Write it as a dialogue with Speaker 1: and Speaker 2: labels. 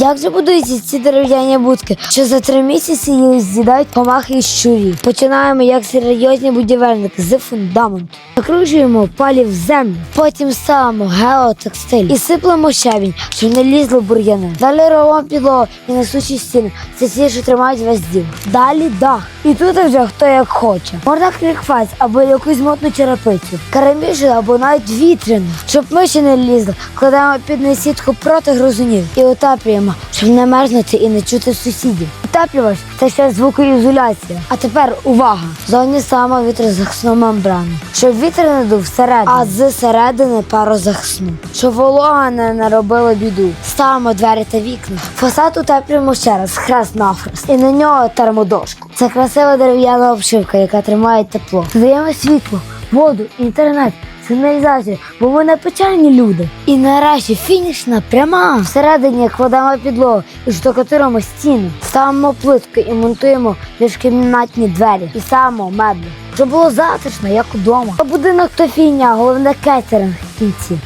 Speaker 1: Як же будуються ці дерев'яні будки, що за три місяці їх з'їдають комахи і щурі? Починаємо як серйозні будівельники з фундаменту. Закручуємо палі в землю, потім ставимо геотекстиль і сиплемо щебінь, щоб не лізли бур'яни. Далі робимо підлогу і несучі стіни. Це ті, що тримають весь дім. Далі дах. І тут вже хто як хоче. Можна крикфайс або якусь мотну черепицю, карамішу або навіть вітряну, щоб миші не лізли. Кладемо під несітку проти грозунів і утеплюємо, щоб не мерзнути і не чути сусідів. Утеплювач це ще звукоізоляція. А тепер увага! Зовні ставимо вітрозахисну мембрану, щоб вітер не дув всередину, а з середини парозахисну, щоб волога не наробила біду. Ставимо двері та вікна. Фасад утеплюємо ще раз, хрест навхрест. І на нього термодошку. Це красива дерев'яна обшивка, яка тримає тепло. Додаємо світло, воду, інтернет. Сигналізацію, бо ми не печальні люди. І нарешті фінішна пряма. Всередині кладемо підлогу і штукатуримо стіни, ставимо плитки і монтуємо міжкімнатні двері і ставимо меблі. Щоб було затишно, як удома. А будинок то фігня, головне кетеринг в кінці.